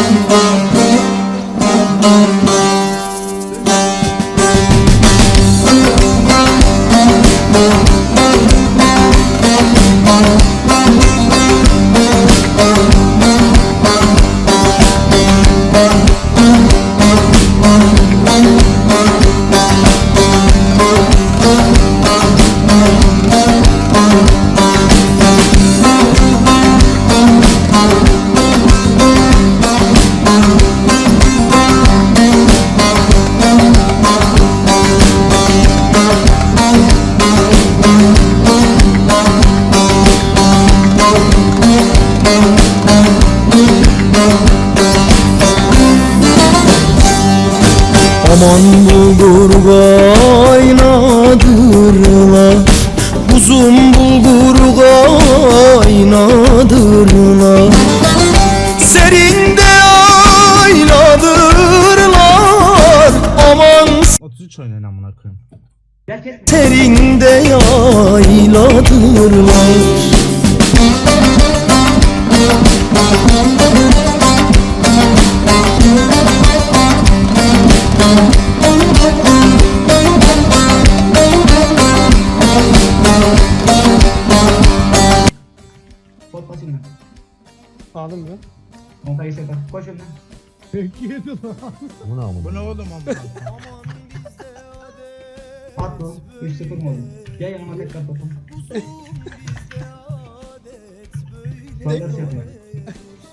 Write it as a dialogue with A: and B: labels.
A: Müzik Aman bulgur kaynadırlar Uzun bulgur kaynadırlar Serinde ayladırlar Aman
B: 33 oynayın amına koyayım.
A: Serinde yayladırlar
C: Pot pas önüne.
D: Aldım ben.
C: Monkayı sefer. Koş önüne.
B: Bu ne amına?
E: Bu ne oğlum amına?
C: At bu. 3-0 mı oldu? Gel yanıma tekrar topum. Saldırısı yapıyor.